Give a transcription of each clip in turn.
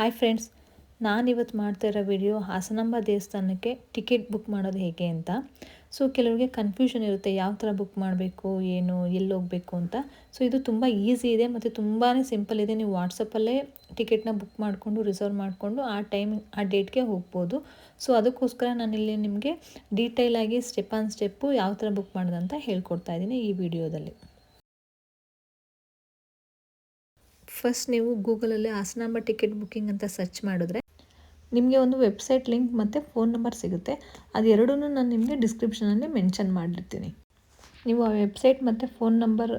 Hi friends ನಾನಿವತ್ತು ಮಾಡ್ತಾ ಇರೋ ವಿಡಿಯೋ ಹಾಸನಾಂಬ ದೇವಸ್ಥಾನಕ್ಕೆ ಟಿಕೆಟ್ ಬುಕ್ ಮಾಡೋದು ಹೇಗೆ ಅಂತ. ಸೊ ಕೆಲವರಿಗೆ ಕನ್ಫ್ಯೂಷನ್ ಇರುತ್ತೆ, ಯಾವ ಥರ ಬುಕ್ ಮಾಡಬೇಕು, ಏನು, ಎಲ್ಲಿ ಹೋಗಬೇಕು ಅಂತ. ಸೊ ಇದು ತುಂಬ ಈಸಿ ಇದೆ ಮತ್ತು ತುಂಬಾ ಸಿಂಪಲ್ ಇದೆ. ನೀವು ವಾಟ್ಸಪ್ಪಲ್ಲೇ ಟಿಕೆಟ್ನ ಬುಕ್ ಮಾಡಿಕೊಂಡು ರಿಸರ್ವ್ ಮಾಡಿಕೊಂಡು ಆ ಟೈಮ್ ಆ ಡೇಟ್ಗೆ ಹೋಗ್ಬೋದು. ಸೊ ಅದಕ್ಕೋಸ್ಕರ ನಾನಿಲ್ಲಿ ನಿಮಗೆ ಡೀಟೇಲಾಗಿ ಸ್ಟೆಪ್ ಆನ್ ಸ್ಟೆಪ್ಪು ಯಾವ ಥರ ಬುಕ್ ಮಾಡೋದಂತ ಹೇಳ್ಕೊಡ್ತಾ ಇದ್ದೀನಿ ಈ ವಿಡಿಯೋದಲ್ಲಿ ಫಸ್ಟ್ ನೀವು ಗೂಗಲಲ್ಲಿ ಹಾಸನಾಂಬ ಟಿಕೆಟ್ ಬುಕ್ಕಿಂಗ್ ಅಂತ ಸರ್ಚ್ ಮಾಡಿದ್ರೆ ನಿಮಗೆ ಒಂದು ವೆಬ್ಸೈಟ್ ಲಿಂಕ್ ಮತ್ತು ಫೋನ್ ನಂಬರ್ ಸಿಗುತ್ತೆ. ಅದೆರಡೂ ನಾನು ನಿಮಗೆ ಡಿಸ್ಕ್ರಿಪ್ಷನಲ್ಲಿ ಮೆನ್ಷನ್ ಮಾಡಿರ್ತೀನಿ. ನೀವು ಆ ವೆಬ್ಸೈಟ್ ಮತ್ತು ಫೋನ್ ನಂಬರ್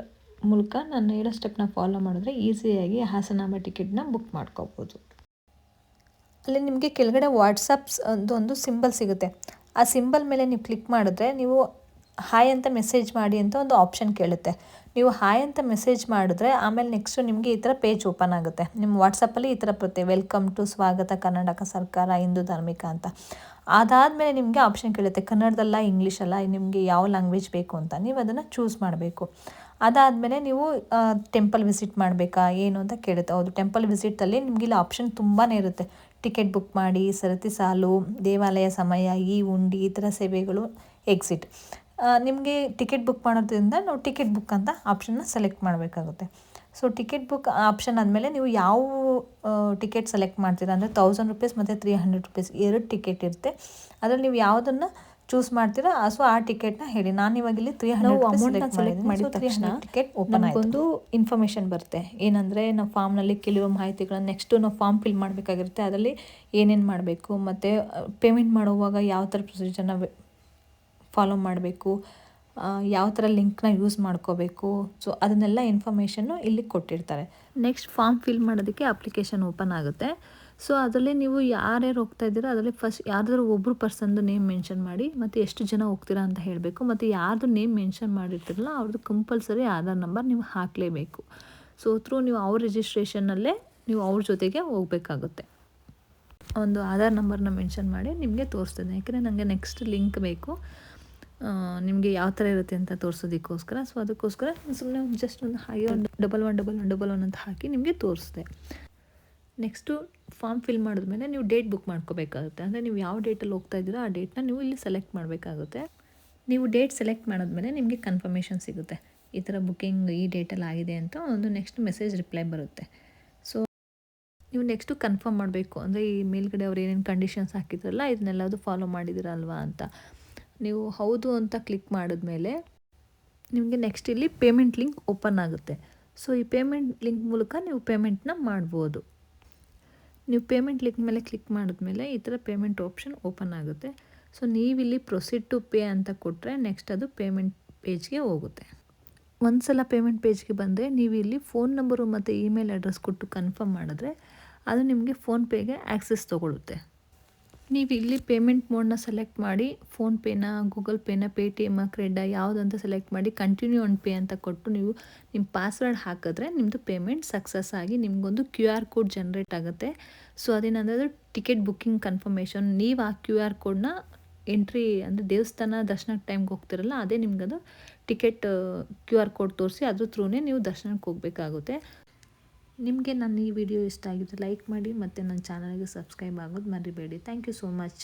ಮೂಲಕ ನಾನು ಹೇಳೋ ಸ್ಟೆಪ್ನ ಫಾಲೋ ಮಾಡಿದ್ರೆ ಈಸಿಯಾಗಿ ಹಾಸನಾಂಬ ಟಿಕೆಟ್ನ ಬುಕ್ ಮಾಡ್ಕೋಬೋದು. ಅಲ್ಲಿ ನಿಮಗೆ ಕೆಳಗಡೆ ವಾಟ್ಸಪ್ಸ್ ಒಂದು ಸಿಂಬಲ್ ಸಿಗುತ್ತೆ. ಆ ಸಿಂಬಲ್ ಮೇಲೆ ನೀವು ಕ್ಲಿಕ್ ಮಾಡಿದ್ರೆ ನೀವು ಹಾಯ್ ಅಂತ ಮೆಸೇಜ್ ಮಾಡಿ ಅಂತ ಒಂದು ಆಪ್ಷನ್ ಕೇಳುತ್ತೆ. ನೀವು ಹಾಯ್ ಅಂತ ಮೆಸೇಜ್ ಮಾಡಿದ್ರೆ ಆಮೇಲೆ ನೆಕ್ಸ್ಟು ನಿಮಗೆ ಈ ಥರ ಪೇಜ್ ಓಪನ್ ಆಗುತ್ತೆ. ನಿಮ್ಮ ವಾಟ್ಸಪ್ಪಲ್ಲಿ ಈ ಥರ ಬರುತ್ತೆ. ವೆಲ್ಕಮ್ ಟು ಸ್ವಾಗತ ಕರ್ನಾಟಕ ಸರ್ಕಾರ ಹಿಂದೂ ಧಾರ್ಮಿಕ ಅಂತ. ಅದಾದಮೇಲೆ ನಿಮಗೆ ಆಪ್ಷನ್ ಕೇಳುತ್ತೆ. ಕನ್ನಡದಲ್ಲ ಇಂಗ್ಲೀಷಲ್ಲ ನಿಮಗೆ ಯಾವ ಲ್ಯಾಂಗ್ವೇಜ್ ಬೇಕು ಅಂತ ನೀವು ಅದನ್ನು ಚೂಸ್ ಮಾಡಬೇಕು. ಅದಾದಮೇಲೆ ನೀವು ಟೆಂಪಲ್ ವಿಸಿಟ್ ಮಾಡಬೇಕಾ, ಏನು ಅಂತ ಕೇಳುತ್ತೆ. ಹೌದು ಟೆಂಪಲ್ ವಿಸಿಟಲ್ಲಿ ನಿಮಗೆ ಇಲ್ಲಿ ಆಪ್ಷನ್ ತುಂಬಾ ಇರುತ್ತೆ. ಟಿಕೆಟ್ ಬುಕ್ ಮಾಡಿ, ಸರತಿ ಸಾಲು, ದೇವಾಲಯ ಸಮಯ, ಈ ಉಂಡಿ, ಈ ಥರ ಸೇವೆಗಳು ಎಕ್ಸಿಟ್ ನಿಮಗೆ ಟಿಕೆಟ್ ಬುಕ್ ಮಾಡೋದ್ರಿಂದ ನಾವು ಟಿಕೆಟ್ ಬುಕ್ ಅಂತ ಆಪ್ಷನ್ನ ಸೆಲೆಕ್ಟ್ ಮಾಡಬೇಕಾಗುತ್ತೆ. ಸೊ ಟಿಕೆಟ್ ಬುಕ್ ಆಪ್ಷನ್ ಆದಮೇಲೆ ನೀವು ಯಾವ ಟಿಕೆಟ್ ಸೆಲೆಕ್ಟ್ ಮಾಡ್ತೀರಾ? ಅಂದರೆ ತೌಸಂಡ್ ರುಪೀಸ್ ಮತ್ತು ತ್ರೀ ಹಂಡ್ರೆಡ್ ರುಪೀಸ್ ಎರಡು ಟಿಕೆಟ್ ಇರುತ್ತೆ. ಅದರಲ್ಲಿ ನೀವು ಯಾವುದನ್ನು ಚೂಸ್ ಮಾಡ್ತೀರಾ? ಸೊ ಆ ಟಿಕೆಟ್ನ ಹೇಳಿ. ನಾನು ಇವಾಗ ಇಲ್ಲಿ ತ್ರೀ ಹಂಡ್ರೆಡ್ ಅಮೌಂಟ್ ಸೆಲೆಕ್ಟ್ ಮಾಡಿದ ತಕ್ಷಣ ಟಿಕೆಟ್ ಓಪನ್ ಒಂದು ಇನ್ಫಾರ್ಮೇಷನ್ ಬರುತ್ತೆ. ಏನಂದರೆ ನಾವು ಫಾರ್ಮ್ನಲ್ಲಿ ಕೆಲವು ಮಾಹಿತಿಗಳನ್ನ ನೆಕ್ಸ್ಟು ನಾವು ಫಾರ್ಮ್ ಫಿಲ್ ಮಾಡಬೇಕಾಗಿರುತ್ತೆ. ಅದರಲ್ಲಿ ಏನೇನು ಮಾಡಬೇಕು? ಮತ್ತು ಪೇಮೆಂಟ್ ಮಾಡುವಾಗ ಯಾವ ಥರ ಪ್ರೊಸೀಜರ್ನ ಫಾಲೋ ಮಾಡಬೇಕು. ಯಾವ ಥರ ಲಿಂಕ್ನ ಯೂಸ್ ಮಾಡ್ಕೋಬೇಕು. ಸೊ ಅದನ್ನೆಲ್ಲ ಇನ್ಫಾರ್ಮೇಷನ್ನು ಇಲ್ಲಿ ಕೊಟ್ಟಿರ್ತಾರೆ. ನೆಕ್ಸ್ಟ್ ಫಾರ್ಮ್ ಫಿಲ್ ಮಾಡೋದಕ್ಕೆ ಅಪ್ಲಿಕೇಶನ್ ಓಪನ್ ಆಗುತ್ತೆ. ಸೊ ಅದರಲ್ಲಿ ನೀವು ಯಾರ್ಯಾರು ಹೋಗ್ತಾ ಇದ್ದೀರೋ ಅದರಲ್ಲಿ ಫಸ್ಟ್ ಯಾರ್ದಾದ್ರು ಒಬ್ಬರು ಪರ್ಸನ್ದು ನೇಮ್ ಮೆನ್ಷನ್ ಮಾಡಿ, ಮತ್ತು ಎಷ್ಟು ಜನ ಹೋಗ್ತೀರಾ ಅಂತ ಹೇಳಬೇಕು. ಮತ್ತು ಯಾರ್ದು ನೇಮ್ ಮೆನ್ಷನ್ ಮಾಡಿರ್ತಿರಲ್ಲ ಅವ್ರದ್ದು ಕಂಪಲ್ಸರಿ ಆಧಾರ್ ನಂಬರ್ ನೀವು ಹಾಕಲೇಬೇಕು. ಸೊ ಥ್ರೂ ನೀವು ಅವ್ರ ರಿಜಿಸ್ಟ್ರೇಷನ್ನಲ್ಲೇ ನೀವು ಅವ್ರ ಜೊತೆಗೆ ಹೋಗಬೇಕಾಗುತ್ತೆ. ಒಂದು ಆಧಾರ್ ನಂಬರ್ನ ಮೆನ್ಷನ್ ಮಾಡಿ ನಿಮಗೆ ತೋರಿಸ್ತದೆ ಯಾಕೆಂದರೆ ನನಗೆ ನೆಕ್ಸ್ಟ್ ಲಿಂಕ್ ಬೇಕು. ನಿಮಗೆ ಯಾವ ಥರ ಇರುತ್ತೆ ಅಂತ ತೋರಿಸೋದಕ್ಕೋಸ್ಕರ. ಸೊ ಅದಕ್ಕೋಸ್ಕರ ಸುಮ್ಮನೆ ಜಸ್ಟ್ ಒಂದು ಹಾಗೆ ಒಂದು double one double one double one ಅಂತ ಹಾಕಿ ನಿಮಗೆ ತೋರಿಸ್ದೆ. ನೆಕ್ಸ್ಟು ಫಾರ್ಮ್ ಫಿಲ್ ಮಾಡಿದ್ಮೇಲೆ ನೀವು ಡೇಟ್ ಬುಕ್ ಮಾಡ್ಕೋಬೇಕಾಗುತ್ತೆ. ಅಂದರೆ ನೀವು ಯಾವ ಡೇಟಲ್ಲಿ ಹೋಗ್ತಾ ಇದ್ದೀರೋ ಆ ಡೇಟ್ನ ನೀವು ಇಲ್ಲಿ ಸೆಲೆಕ್ಟ್ ಮಾಡಬೇಕಾಗುತ್ತೆ. ನೀವು ಡೇಟ್ ಸೆಲೆಕ್ಟ್ ಮಾಡಿದ್ಮೇಲೆ ನಿಮಗೆ ಕನ್ಫರ್ಮೇಷನ್ ಸಿಗುತ್ತೆ. ಈ ಥರ ಬುಕ್ಕಿಂಗ್ ಈ ಡೇಟಲ್ಲಿ ಆಗಿದೆ ಅಂತ ಒಂದು ನೆಕ್ಸ್ಟ್ ಮೆಸೇಜ್ ರಿಪ್ಲೈ ಬರುತ್ತೆ. ಸೊ ನೀವು ನೆಕ್ಸ್ಟು ಕನ್ಫರ್ಮ್ ಮಾಡಬೇಕು. ಅಂದರೆ ಈ ಮೇಲ್ಗಡೆ ಅವ್ರು ಏನೇನು ಕಂಡೀಷನ್ಸ್ ಹಾಕಿದ್ರಲ್ಲ ಇದನ್ನೆಲ್ಲದು ಫಾಲೋ ಮಾಡಿದಿರಲ್ವಾ ಅಂತ. ನೀವು ಹೌದು ಅಂತ ಕ್ಲಿಕ್ ಮಾಡಿದ್ಮೇಲೆ ನಿಮಗೆ ನೆಕ್ಸ್ಟ್ ಇಲ್ಲಿ ಪೇಮೆಂಟ್ ಲಿಂಕ್ ಓಪನ್ ಆಗುತ್ತೆ. ಸೊ ಈ ಪೇಮೆಂಟ್ ಲಿಂಕ್ ಮೂಲಕ ನೀವು ಪೇಮೆಂಟ್ನ ಮಾಡ್ಬೋದು. ನೀವು ಪೇಮೆಂಟ್ ಲಿಂಕ್ ಮೇಲೆ ಕ್ಲಿಕ್ ಮಾಡಿದ್ಮೇಲೆ ಈ ಥರ ಪೇಮೆಂಟ್ ಆಪ್ಷನ್ ಓಪನ್ ಆಗುತ್ತೆ. ಸೊ ನೀವಿಲ್ಲಿ ಪ್ರೊಸೀಡ್ ಟು ಪೇ ಅಂತ ಕೊಟ್ಟರೆ ನೆಕ್ಸ್ಟ್ ಅದು ಪೇಮೆಂಟ್ ಪೇಜ್ಗೆ ಹೋಗುತ್ತೆ. ಒಂದು ಸಲ ಪೇಮೆಂಟ್ ಪೇಜ್ಗೆ ಬಂದರೆ ನೀವು ಇಲ್ಲಿ ಫೋನ್ ನಂಬರು ಮತ್ತು ಇಮೇಲ್ ಅಡ್ರೆಸ್ ಕೊಟ್ಟು ಕನ್ಫರ್ಮ್ ಮಾಡಿದ್ರೆ ಅದು ನಿಮಗೆ ಫೋನ್ಪೇಗೆ ಆ್ಯಕ್ಸೆಸ್ ತೊಗೊಳುತ್ತೆ. ನೀವು ಇಲ್ಲಿ ಪೇಮೆಂಟ್ ಮೋಡ್ನ ಸೆಲೆಕ್ಟ್ ಮಾಡಿ ಫೋನ್ಪೇನ ಗೂಗಲ್ ಪೇನ ಪೇ ಟಿ ಎಂ ಕ್ರೆಡ ಯಾವುದಂತ ಸೆಲೆಕ್ಟ್ ಮಾಡಿ ಕಂಟಿನ್ಯೂ ಆನ್ ಪೇ ಅಂತ ಕೊಟ್ಟು ನೀವು ನಿಮ್ಮ ಪಾಸ್ವರ್ಡ್ ಹಾಕಿದ್ರೆ ನಿಮ್ಮದು ಪೇಮೆಂಟ್ ಸಕ್ಸಸ್ ಆಗಿ ನಿಮಗೊಂದು ಕ್ಯೂ ಆರ್ ಕೋಡ್ ಜನ್ರೇಟ್ ಆಗುತ್ತೆ. ಸೊ ಅದೇನಂದರೆ ಟಿಕೆಟ್ ಬುಕ್ಕಿಂಗ್ ಕನ್ಫರ್ಮೇಷನ್ ನೀವು ಆ ಕ್ಯೂ ಆರ್ ಕೋಡ್ನ ಎಂಟ್ರಿ ಅಂದರೆ ದೇವಸ್ಥಾನ, ದರ್ಶನಕ್ಕೆ ಟೈಮ್ಗೆ ಹೋಗ್ತಿರಲ್ಲ, ಅದೇ ನಿಮಗದು ಟಿಕೆಟ್ ಕ್ಯೂ ಆರ್ ಕೋಡ್ ತೋರಿಸಿ ಅದ್ರ ಥ್ರೂನೇ ನೀವು ದರ್ಶನಕ್ಕೆ ಹೋಗಬೇಕಾಗುತ್ತೆ. ನಿಮಗೆ ನನ್ನ ಈ ವಿಡಿಯೋ ಇಷ್ಟ ಆಗಿದ್ರೆ ಲೈಕ್ ಮಾಡಿ ಮತ್ತು ನನ್ನ ಚಾನಲ್ಗೆ ಸಬ್ಸ್ಕ್ರೈಬ್ ಆಗೋದು ಮರಿಬೇಡಿ. Thank you so much